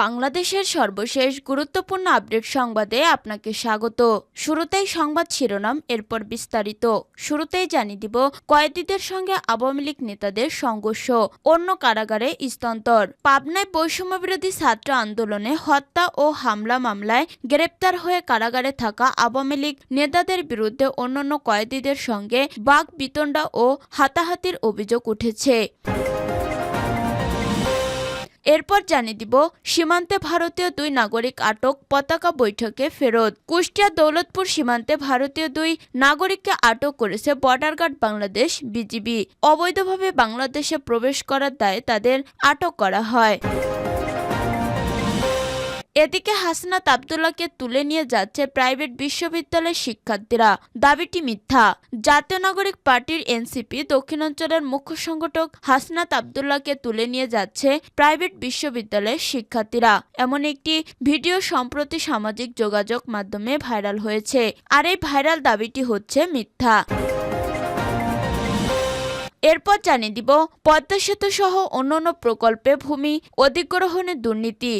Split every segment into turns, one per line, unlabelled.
বাংলাদেশের সর্বশেষ গুরুত্বপূর্ণ আপডেট সংবাদে আপনাকে স্বাগত। শুরুতেই সংবাদ শিরোনাম, এরপর বিস্তারিত। শুরুতেই জানিয়ে দিব, কয়েদিদের সঙ্গে আওয়ামী লীগ নেতাদের সংঘর্ষ, অন্য কারাগারে স্থানান্তর পাবনায় বৈষম্য বিরোধী ছাত্র আন্দোলনে হত্যা ও হামলা মামলায় গ্রেপ্তার হয়ে কারাগারে থাকা আওয়ামী লীগ নেতাদের বিরুদ্ধে অন্যান্য কয়েদিদের সঙ্গে বাঘ বিতণ্ডা ও হাতাহাতির অভিযোগ উঠেছে। এরপর জানিয়ে দিব, সীমান্তে ভারতীয় দুই নাগরিক আটক, পতাকা বৈঠকে ফেরত। কুষ্টিয়া দৌলতপুর সীমান্তে ভারতীয় দুই নাগরিককে আটক করেছে বর্ডার গার্ড বাংলাদেশ, বিজিবি। অবৈধভাবে বাংলাদেশে প্রবেশ করার দায়ে তাদের আটক করা হয়। এদিকে হাসনাত আবদুল্লাহকে তুলে নিয়ে যাচ্ছে প্রাইভেট বিশ্ববিদ্যালয়ের শিক্ষার্থীরা। দাবিটি মিথ্যা। জাতীয় নাগরিক পার্টির এনসিপি দক্ষিণাঞ্চলের মুখ্য সংগঠক হাসনাত আবদুল্লাহকে তুলে নিয়ে যাচ্ছে প্রাইভেট বিশ্ববিদ্যালয়ের শিক্ষার্থীরা। এমন একটি ভিডিও সম্প্রতি সামাজিক যোগাযোগ মাধ্যমে ভাইরাল হয়েছে। আর এই ভাইরাল দাবিটি হচ্ছে মিথ্যা। এরপর জানিয়ে দিব পদ্মা সেতু সহ অন্যান্য প্রকল্পে ভূমি অধিগ্রহণের দুর্নীতি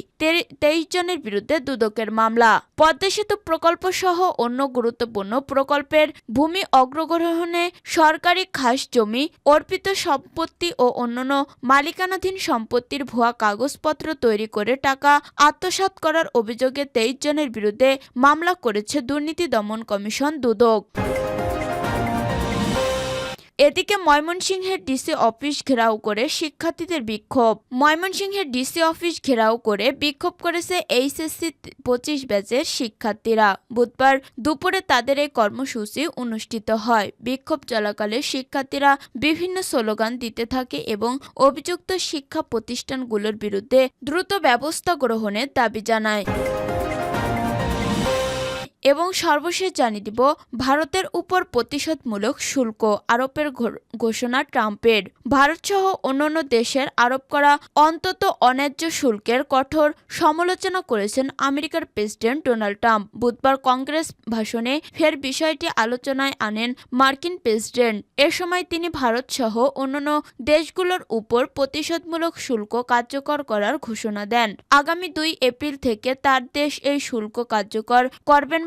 তেইশ জনের বিরুদ্ধে দুদকের মামলা। পদ্মা সেতু প্রকল্প সহ অন্য গুরুত্বপূর্ণ প্রকল্পের ভূমি অগ্রগ্রহণে সরকারি খাস জমি, অর্পিত সম্পত্তি ও অন্যান্য মালিকানাধীন সম্পত্তির ভুয়া কাগজপত্র তৈরি করে টাকা আত্মসাৎ করার অভিযোগে তেইশ জনের বিরুদ্ধে মামলা করেছে দুর্নীতি দমন কমিশন দুদক। এদিকে ময়মনসিংহের ডিসি অফিস ঘেরাও করে শিক্ষার্থীদের বিক্ষোভ। ময়মনসিংহের ডিসি অফিস ঘেরাও করে বিক্ষোভ করেছে এইচএসসি পঁচিশ ব্যাচের শিক্ষার্থীরা। বুধবার দুপুরে তাদের এই কর্মসূচি অনুষ্ঠিত হয়। বিক্ষোভ চলাকালে শিক্ষার্থীরা বিভিন্ন স্লোগান দিতে থাকে এবং অভিযুক্ত শিক্ষা প্রতিষ্ঠানগুলোর বিরুদ্ধে দ্রুত ব্যবস্থা গ্রহণের দাবি জানায়। এবং সর্বশেষ জানিয়ে দিব, ভারতের উপর প্রতিশোধমূলক শুল্ক আরোপের ঘোষণা ট্রাম্পের। ভারতসহ অন্যান্য দেশের আরোপ করা অন্তত অন্যায্য শুল্কের কঠোর সমালোচনা করেছেন আমেরিকার প্রেসিডেন্ট ডোনাল্ড ট্রাম্প। বুধবার কংগ্রেস ভাষণে ফের বিষয়টি আলোচনায় আনেন মার্কিন প্রেসিডেন্ট। এ সময় তিনি ভারতসহ অন্যান্য দেশগুলোর উপর প্রতিশোধমূলক শুল্ক কার্যকর করার ঘোষণা দেন। আগামী দুই এপ্রিল থেকে তার দেশ এই শুল্ক কার্যকর করবেন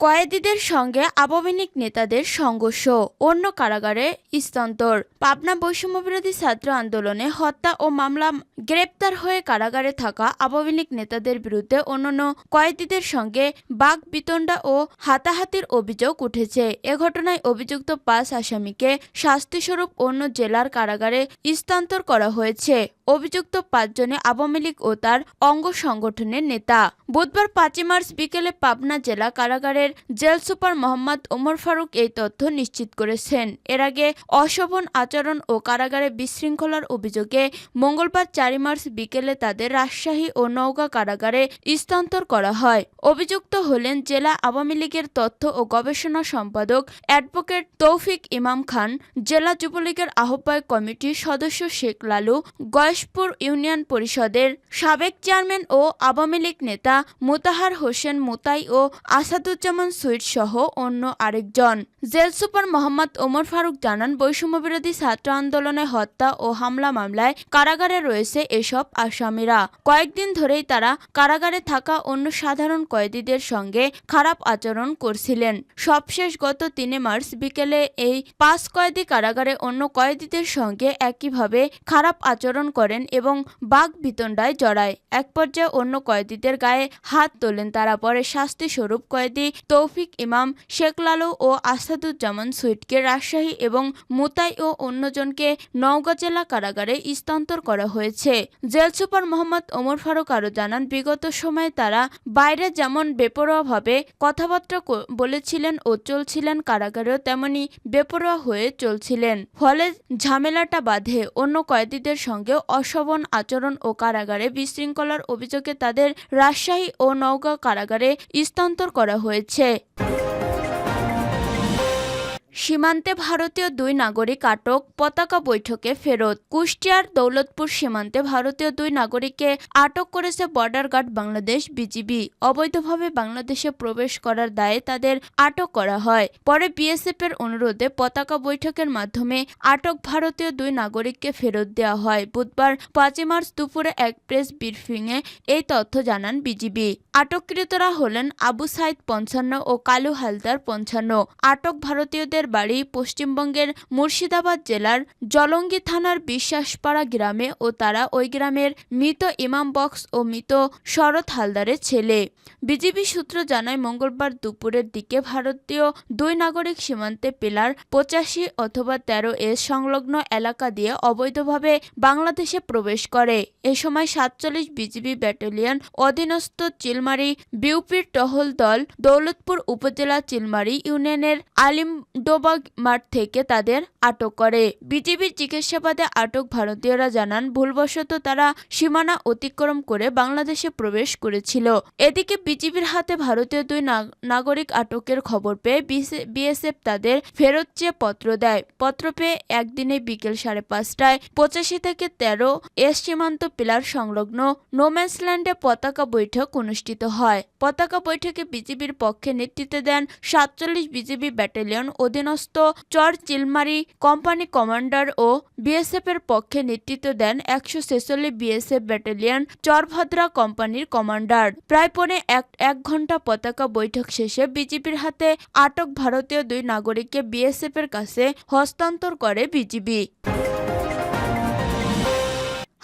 কয়েদিদের সঙ্গে লীগ নেতাদের সংঘর্ষ, অন্য কারাগারে স্থান্তর পাবনা বৈষম্য বিরোধী ছাত্র আন্দোলনে হত্যা ও মামলা গ্রেপ্তার হয়ে কারাগারে থাকা লীগ নেতাদের বিরুদ্ধে অন্যান্য কয়েদিদের সঙ্গে বাঘ বিতণ্ডা ও হাতাহাতির অভিযোগ উঠেছে। এ ঘটনায় অভিযুক্ত পাঁচ আসামিকে শাস্তিস্বরূপ অন্য জেলার কারাগারে স্থানান্তর করা হয়েছে। অভিযুক্ত পাঁচজনে আওয়ামী লীগ ও তার অঙ্গ সংগঠনের নেতা। বুধবার পাঁচই মার্চ বিকেলে পাবনা জেলা কারাগারের জেল সুপার মোহাম্মদ ওমর ফারুক এই তথ্য নিশ্চিত করেছেন। এর আগে অশোভন আচরণ ও কারাগারে বিশৃঙ্খলার অভিযোগে মঙ্গলবার চারই মার্চ বিকেলে তাদের রাজশাহী ও নওগাঁ কারাগারে স্থানান্তর করা হয়। অভিযুক্ত হলেন জেলা আওয়ামী লীগের তথ্য ও গবেষণা সম্পাদক অ্যাডভোকেট তৌফিক ইমাম খান, জেলা যুবলীগের আহ্বায়ক কমিটির সদস্য শেখ লালু গয়েশপুর ইউনিয়ন পরিষদের সাবেক চেয়ারম্যান ও আওয়ামী লীগ নেতা মোতাহার হোসেন মোতাই ও আসাদুজ্জামান সুইট সহ অন্য আরেকজন। জেল সুপার মোহাম্মদ ওমর ফারুক জানান বৈষম্য বিরোধী ছাত্র আন্দোলনে হত্যা ও হামলা মামলায় কারাগারে রয়েছে এসব আসামিরা। কয়েকদিন ধরেই তারা কারাগারে থাকা অন্য সাধারণ কয়েদিদের সঙ্গে খারাপ আচরণ করছিলেন। সবশেষ গত তিনে মার্চ বিকেলে এই পাঁচ কয়েদি কারাগারে অন্য কয়েদিদের সঙ্গে একইভাবে খারাপ আচরণ করে করেন এবং বাঘ বিতণ্ডায় জড়ায়। এক পর্যায়ে অন্য কয়েদিদের গায়ে হাত তোলেন তারা। পরে শাস্তি স্বরূপ কয়েদি তৌফিক ইমাম শেখ লালু ও আসাদুজ্জামান সুইটকে রাজশাহী এবং মুতাই ও অন্যজনকে নওগাঁ জেলা কারাগারে স্থানান্তর করা হয়েছে। জেল সুপার মোহাম্মদ ওমর ফারুক আরও জানান, বিগত সময়ে তারা বাইরে যেমন বেপরোয়াভাবে কথাবার্তা বলেছিলেন ও চলছিলেন, কারাগারেও তেমনি বেপরোয়া হয়ে চলছিলেন। ফলে ঝামেলাটা বাধে। অন্য কয়েদিদের সঙ্গে অশোভন আচরণ ও কারাগারে বিশৃঙ্খলার অভিযোগে তাদের রাজশাহী ও নওগাঁ কারাগারে স্থানান্তর করা হয়েছে। সীমান্তে ভারতীয় দুই নাগরিক আটক, পতাকা বৈঠকে ফেরত। কুষ্টিয়ার দৌলতপুর সীমান্তে ভারতীয় দুই নাগরিককে আটক করেছে বর্ডার গার্ড বাংলাদেশ, বিজিবি। অবৈধভাবে বাংলাদেশে প্রবেশ করার দায়ে তাদের আটক করা হয়। পরে বিএসএফ এর অনুরোধে পতাকা বৈঠকের মাধ্যমে আটক ভারতীয় দুই নাগরিককে ফেরত দেওয়া হয়। বুধবার পাঁচই মার্চ দুপুরে এক প্রেস ব্রিফিংয়ে এই তথ্য জানান বিজিবি। আটককৃতরা হলেন আবু সাইদ পঞ্চান্ন ও কালু হালদার পঞ্চান্ন। আটক ভারতীয়দের বাড়ি পশ্চিমবঙ্গের মুর্শিদাবাদ জেলার জলঙ্গি থানার বিশ্বাসপাড়া গ্রামে ও তারা ওই গ্রামের মৃত ইমাম বক্স ও মৃত শরৎ হালদারের ছেলে। বিজিবি সূত্র জানায়, মঙ্গলবার দুপুরের দিকে ভারতীয় দুই নাগরিক সীমান্তে পিলার পঁচাশি অথবা তেরো এর সংলগ্ন এলাকা দিয়ে অবৈধভাবে বাংলাদেশে প্রবেশ করে। এ সময় সাতচল্লিশ বিজিবি ব্যাটালিয়ন অধীনস্থ চিলমারি বিউপির টহল দল দৌলতপুর উপজেলা চিলমারি ইউনিয়নের আলিমডোবাগ মাঠ থেকে তাদের আটক করে। বিজিবির জিজ্ঞাসাবাদে আটক ভারতীয়রা জানান, ভুলবশত তারা সীমানা অতিক্রম করে বাংলাদেশে প্রবেশ করেছিল। এদিকে বিজিবির হাতে ভারতীয় দুই নাগরিক আটকের খবর পেয়ে বিএসএফ তাদের ফেরত চেয়ে পত্র দেয়। পত্র পেয়ে একদিনে বিকেল সাড়ে পাঁচটায় পঁচাশি থেকে তেরো এস সীমান্ত পিলার সংলগ্ন নোম্যান্সল্যান্ডে পতাকা বৈঠক অনুষ্ঠিত হয়। পতাকা বৈঠকে বিজিবির পক্ষে নেতৃত্ব দেন সাতচল্লিশ বিজিবি ব্যাটালিয়ন অধীনস্থ চর চিলমারি, কোম্পানি কমান্ডার ও বিএসএফ এর পক্ষে নেতৃত্ব দেন একশো ছেচল্লিশ বিএসএফ ব্যাটালিয়ন চরভদ্রা কোম্পানির কমান্ডার। প্রায় পৌনে এক এক ঘণ্টা পতাকা বৈঠক শেষে বিজিবির হাতে আটক ভারতীয় দুই নাগরিককে বিএসএফ এর কাছে হস্তান্তর করে বিজিবি।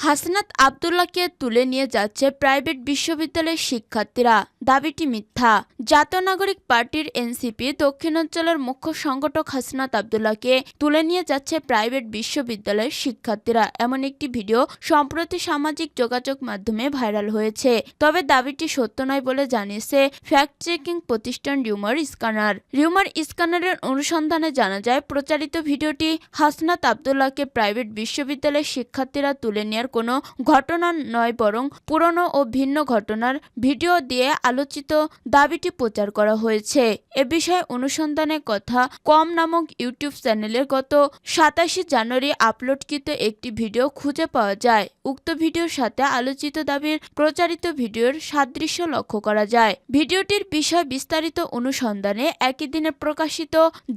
হাসনাত আবদুল্লাহকে তুলে নিয়ে যাচ্ছে প্রাইভেট বিশ্ববিদ্যালয়ের শিক্ষার্থীরা। দাবিটি মিথ্যা। জাতীয় নাগরিক পার্টির এনসিপি দক্ষিণাঞ্চলের মুখ্য সংগঠক হাসনাত আবদুল্লাহকে তুলে নিয়ে যাচ্ছে প্রাইভেট বিশ্ববিদ্যালয়ের শিক্ষার্থীরা। এমন একটি ভিডিও সম্প্রতি সামাজিক যোগাযোগ মাধ্যমে ভাইরাল হয়েছে। তবে দাবিটি সত্য নয় বলে জানিয়েছে ফ্যাক্ট চেকিং প্রতিষ্ঠান রিউমার স্ক্যানার। রিউমার স্ক্যানারের অনুসন্ধানে জানা যায়, প্রচারিত ভিডিওটি হাসনাত আবদুল্লাহকে প্রাইভেট বিশ্ববিদ্যালয়ের শিক্ষার্থীরা তুলে নেওয়ার কোনো ঘটনা নয়, বরং পুরনো ও ভিন্ন ঘটনার ভিডিও দিয়ে আলোচিত দাবিটি প্রচার করা হয়েছে। এ বিষয়ে অনুসন্ধানের কথা কম নামক ইউটিউব চ্যানেলে গত সাতাশে জানুয়ারি আপলোডকৃত একটি ভিডিও খুঁজে পাওয়া যায়। উক্ত ভিডিওর সাথে আলোচিত দাবির প্রচারিত ভিডিওর সাদৃশ্য লক্ষ্য করা যায়। ভিডিওটির বিষয় বিস্তারিত অনুসন্ধানে একই দিনে প্রকাশিত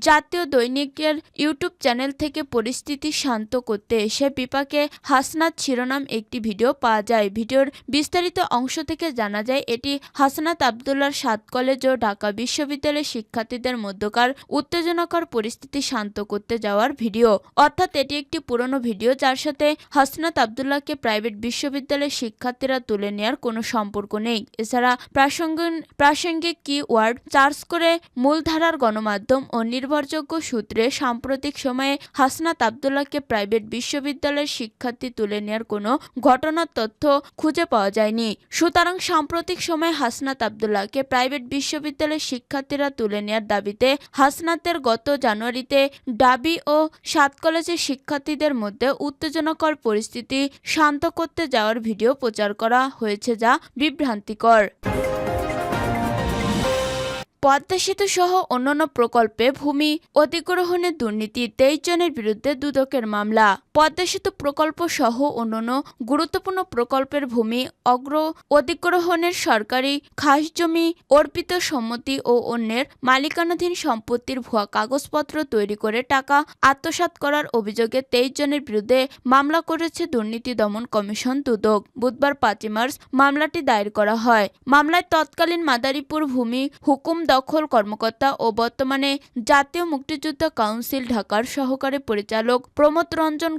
জাতীয় দৈনিকের ইউটিউব চ্যানেল থেকে পরিস্থিতি শান্ত করতে এসে বিপাকে হাসনাত শিরোনাম একটি ভিডিও পাওয়া যায়। ভিডিওর বিস্তারিত অংশ থেকে জানা যায়, এটি হাসনাত আবদুল্লার সাত কলেজ ও ঢাকা বিশ্ববিদ্যালয়ের শিক্ষার্থীদের মধ্যকার উত্তেজনাকর পরিস্থিতি শান্ত করতে যাওয়ার ভিডিও। অর্থাৎ এটি একটি পুরনো ভিডিও যার সাথে হাসনাত আবদুল্লাহকে প্রাইভেট বিশ্ববিদ্যালয়ের শিক্ষার্থীরা তুলে নেওয়ার কোনো সম্পর্ক নেই। এছাড়া প্রাসঙ্গিক প্রাসঙ্গিক কি ওয়ার্ড চার্জ করে মূলধারার গণমাধ্যম ও নির্ভরযোগ্য সূত্রে সাম্প্রতিক সময়ে হাসনাত আবদুল্লাহকে প্রাইভেট বিশ্ববিদ্যালয়ের শিক্ষার্থী তুলে নেওয়ার কোনো ঘটনার তথ্য খুঁজে পাওয়া যায়নি। সুতরাং সাম্প্রতিক সময়ে হাসনাত আবদুল্লাহকে প্রাইভেট বিশ্ববিদ্যালয়ের শিক্ষার্থীরা তুলে নেওয়ার দাবিতে হাসনাতের গত জানুয়ারিতে ডাবি ও সাত কলেজের শিক্ষার্থীদের মধ্যে উত্তেজনাকর পরিস্থিতি শান্ত করতে যাওয়ার ভিডিও প্রচার করা হয়েছে যা বিভ্রান্তিকর। পদ্মা সেতু সহ অন্যান্য প্রকল্পে ভূমি অধিগ্রহণের দুর্নীতি তেইশ জনের বিরুদ্ধে দুদকের মামলা। পদ্মা সেতু প্রকল্প সহ অন্যান্য গুরুত্বপূর্ণ প্রকল্পের ভূমি অগ্র অধিগ্রহণের সরকারি খাস জমি, অর্পিত সম্মতি ও অন্যের মালিকানাধীন সম্পত্তির ভুয়া কাগজপত্র তৈরি করে টাকা আত্মসাৎ করার অভিযোগে তেইশ জনের বিরুদ্ধে মামলা করেছে দুর্নীতি দমন কমিশন দুদক। বুধবার পাঁচই মার্চ মামলাটি দায়ের করা হয়। মামলায় তৎকালীন মাদারীপুর ভূমি হুকুম দখল কর্মকর্তা ও বর্তমানে জাতীয় মুক্তিযোদ্ধা কাউন্সিল ঢাকার সহকারী পরিচালক প্রমোদ রঞ্জন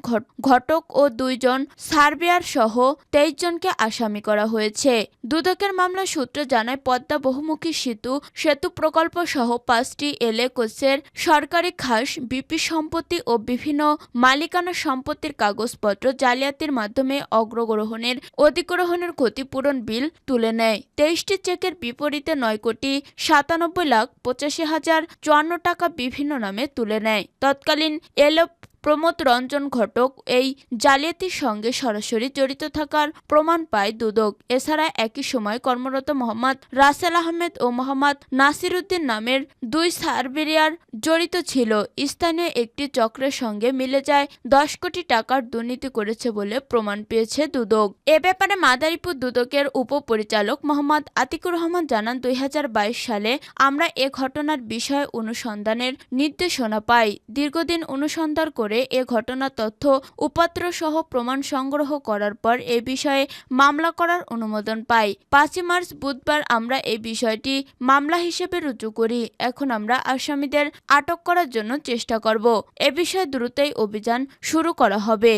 ঘটক ও দুইজন সার্বিয়ার সহ তেইশ জনকে আসামি করা হয়েছে। দুদকের মামলা সূত্র জানায়, পদ্মা বহুমুখী সেতু সেতু প্রকল্প সহ পাঁচটি এলে কোচের সরকারি খাস, বিপি সম্পত্তি ও বিভিন্ন মালিকানা সম্পত্তির কাগজপত্র জালিয়াতির মাধ্যমে অগ্রগ্রহণের অধিগ্রহণের ক্ষতিপূরণ বিল তুলে নেয়। তেইশটি চেকের বিপরীতে নয় কোটি সাতানব্বই লাখ পঁচাশি হাজার চুয়ান্ন টাকা বিভিন্ন নামে তুলে নেয়। তৎকালীন এলো প্রমোদ রঞ্জন ঘটক এই জালিয়াতির সঙ্গে সরাসরি জড়িত থাকার প্রমাণ পায় দুদক। এছাড়া একই সময় কর্মরত মোহাম্মদ রাসেল আহমেদ ও মোহাম্মদ নাসিরুদ্দিন নামের দুই সার্বেরিয়ার জড়িত ছিল। স্থানীয় একটি চক্রের সঙ্গে মিলে যায় দশ কোটি টাকার দুর্নীতি করেছে বলে প্রমাণ পেয়েছে দুদক। এ ব্যাপারে মাদারীপুর দুদকের উপপরিচালক মোহাম্মদ আতিকুর রহমান জানান, দুই হাজার বাইশ সালে আমরা এ ঘটনার বিষয়ে অনুসন্ধানের নির্দেশনা পাই। দীর্ঘদিন অনুসন্ধান করে এ ঘটনা তথ্য উপাত্র সহ প্রমাণ সংগ্রহ করার পর এ বিষয়ে মামলা করার অনুমোদন পাই। পাঁচই মার্চ বুধবার আমরা এই বিষয়টি মামলা হিসেবে রুজু করি। এখন আমরা আসামিদের আটক করার জন্য চেষ্টা করব। এ বিষয়ে দ্রুতই অভিযান শুরু করা হবে।